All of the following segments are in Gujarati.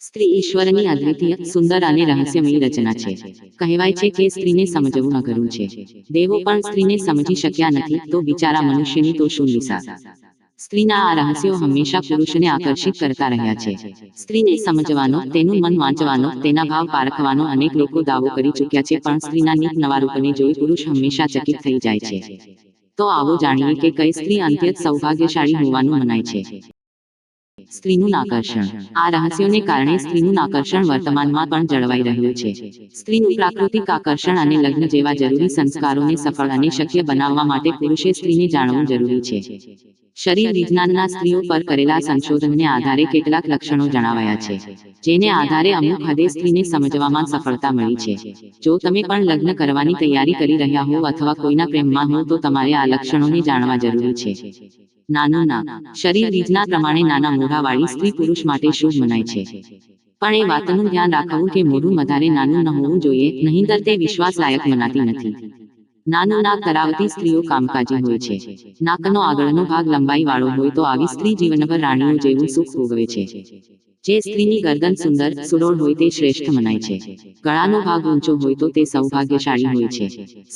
સ્ત્રી ઈશ્વરની અદ્વિતીય સુંદર અને રહસ્યમય રચના છે. કહેવાય છે કે સ્ત્રીને સમજવું અઘરું છે. દેવો પણ સ્ત્રીને સમજી શક્યા નથી તો બિચારા મનુષ્યની તો શું દિશા સ્ત્રીના આ રહસ્યો હંમેશા પુરુષને આકર્ષિત કરતા રહ્યા છે. સ્ત્રીને સમજવાનો, તેનું મન વાંચવાનો, તેના ભાવ પારખવાનો અનેક લોકો દાવો કરી ચૂક્યા છે પણ સ્ત્રીના નીત નવા રૂપને જોઈ પુરુષ હંમેશા ચકિત થઈ જાય છે. તો આવો જાણીએ કે કઈ સ્ત્રી અંત્યત સૌભાગ્યશાળી હોવાનું મનાય છે. સ્ત્રીનું આકર્ષણ આ રહસ્યોને કારણે સ્ત્રીનું આકર્ષણ વર્તમાનમાં પણ જળવાઈ રહ્યું છે. સ્ત્રીનું પ્રાકૃતિક આકર્ષણ અને લગ્ન જેવા જરૂરી સંસ્કારોને સફળ અને શક્ય બનાવવા માટે પુરુષે સ્ત્રીને જાણવું જરૂરી છે. શરીર વિજ્ઞાનના સ્ત્રીઓ પર કરેલા સંશોધનને આધારે કેટલાક લક્ષણો જણાવાયા છે, જેને આધારે અમુક હદે સ્ત્રીને સમજવામાં સફળતા મળી છે. જો તમે પણ લગ્ન કરવાની તૈયારી કરી રહ્યા હો અથવા કોઈના પ્રેમમાં હો તો તમારે આ લક્ષણોને જાણવા જરૂરી છે. નાનું ના શરીર રીતના પ્રમાણે નાના મોઢાવાળી સ્ત્રી પુરુષ માટે શુભ મનાય છે. પણ એ વાતનું ધ્યાન રાખવું કે મોઢું વધારે નાનું ન હોવું જોઈએ, નહીંતર તે વિશ્વાસ લાયક મનાતી નથી. નાનું નાક ધરાવતી સ્ત્રીઓ કામકાજી હોય છે. નાકનો આગળનો ભાગ લંબાઈ વાળો હોય તો આવી સ્ત્રી જીવનભર રાણીઓ જેવું સુખ ભોગવે છે. જે સ્ત્રીની ગરદન સુંદર, સુડોળ હોય તે શ્રેષ્ઠ મનાય છે. ગળાનો ભાગ ઊંચો હોય તો તે સૌભાગ્યશાળી હોય છે.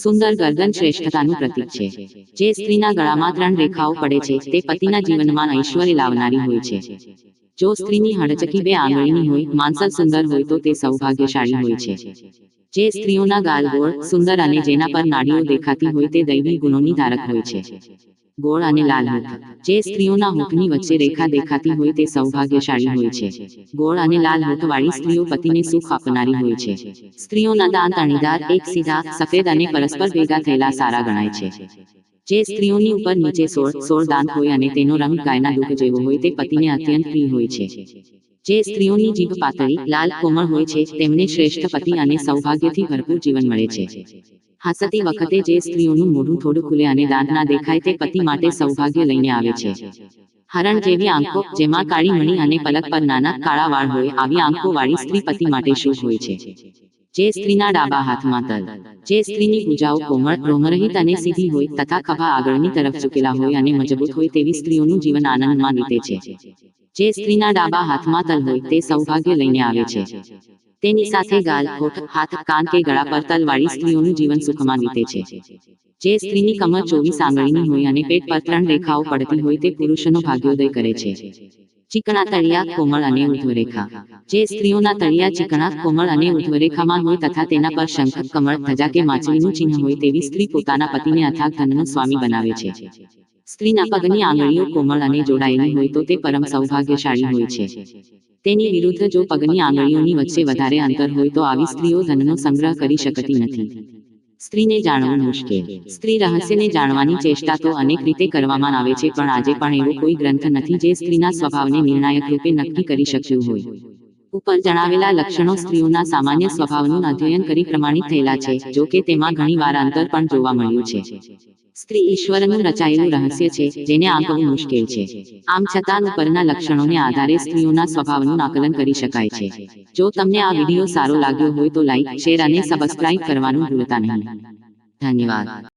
સુંદર ગરદન શ્રેષ્ઠતાનું પ્રતીક છે. જે સ્ત્રીના ગળામાં ત્રણ રેખાઓ પડે છે, તે પતિના જીવનમાં ઐશ્વર્ય લાવનારી હોય છે. જો સ્ત્રીની હડચકી બે આંગળીની હોય માનસર સુંદર હોય તો તે સૌભાગ્યશાળી હોય છે. જે સ્ત્રીઓના ગાલ ગોળ સુંદર અને જેના પર નાડીઓ દેખાતી હોય તે દૈવી ગુણોની ધારક હોય છે. ગોળ અને લાલ હોઠ જે સ્ત્રીઓના હોઠની વચ્ચે રેખા દેખાતી હોય તે સૌભાગ્યશાળી હોય છે. ગોળ અને લાલ હોઠવાળી સ્ત્રીઓ પતિને સુખ આપનારી હોય છે. સ્ત્રીઓના દાંત અણીદાર, એક સીધા, સફેદ અને પરસ્પર ભેગા થયેલા સારા ગણાય છે. જે સ્ત્રીઓની ઉપર નીચે સોળ સોળ દાંત હોય અને તેનો રંગ ગાયના દુઃખ જેવો હોય તે પતિને અત્યંત પ્રિય હોય છે. જે સ્ત્રીઓની જીભ પાતળી લાલ કોમળ હોય છે, તેમને શ્રેષ્ઠ પતિ અને સૌભાગ્યથી ભરપૂર જીવન મળે છે. હસતી વખતે જે સ્ત્રીઓનું મોઢું થોડું ખુલે અને દાંત ના દેખાય તે પતિ માટે સૌભાગ્ય લઈને આવે છે. હરણ જેવી આંખો, જેમાં કાળી મણી અને પલક પર નાના કાળા વાળ હોય, આવી આંખો વાળી સ્ત્રી પતિ માટે શુભ હોય છે. જે સ્ત્રીના ડાબા હાથમાં તલ, જે સ્ત્રીની પૂજાઓ કોમળ, રોમરહિત અને સીધી હોય તથા ખભા આગળની તરફ ઝૂકેલા હોય અને મજબૂત હોય તેવી સ્ત્રીઓનું જીવન આનંદમાં વીતે છે. જે સ્ત્રીના ડાબા હાથમાં તલ હોય તે સૌભાગ્ય લઈને આવે છે. તેની સાથે ગાલ, હોઠ, હાથ, કાન કે ગળા પર તલ વાળી સ્ત્રીઓનું જીવન સુખમાં વીતે છે. જે સ્ત્રીની કમર ચોવીસ આંગળીની હોય અને પેટ પર ત્રણ રેખાઓ પડતી હોય તે પુરુષોનો ભાગ્યોદય કરે છે. ચીકણા તળિયા, કોમળ અને ઉધ્વરેખા જે સ્ત્રીઓના તળિયા ચીકણા, કોમળ અને ઉધ્વરેખામાં હોય તથા તેના પર શંખ, કમળ, ધજા કે માછલીનું ચિહ્ન હોય તેવી સ્ત્રી પોતાના પતિને અથાગ ધનનો સ્વામી બનાવે છે. સ્ત્રીના પગની આંગળીઓ કોમળ અને જોડાયેલી હોય તો તે પરમ સૌભાગ્યશાળી હોય છે. તેની વિરુદ્ધ જો પગની આંગળીઓની વચ્ચે વધારે અંતર હોય તો આવી સ્ત્રીઓ ધનનો સંગ્રહ કરી શકતી નથી. સ્ત્રીને જાણવું મુશ્કેલ. સ્ત્રી રહસ્યને જાણવાની ચેષ્ટા તો અનેક રીતે કરવામાં આવે છે પણ આજે પણ એવો કોઈ ગ્રંથ નથી જે સ્ત્રીના સ્વભાવને નિર્ણાયક રૂપે નક્કી કરી શક્યું હોય. ઉપર જણાવેલા લક્ષણો સ્ત્રીઓના સામાન્ય સ્વભાવનું અધ્યયન કરી પ્રમાણિત થયેલા છે જો કે તેમાં ઘણીવાર અંતર પણ જોવા મળ્યું છે સ્ત્રી ઈશ્વરનું રચાયેલું રહસ્ય છે જેને આંકવું મુશ્કેલ છે. આમ છતાં ઉપરના લક્ષણોને આધારે સ્ત્રીઓના સ્વભાવનું આકલન કરી શકાય છે. જો તમને આ વીડિયો સારો લાગ્યો હોય તો લાઈક શેર અને સબસ્ક્રાઇબ કરવાનું ભૂલતા નહીં. ધન્યવાદ.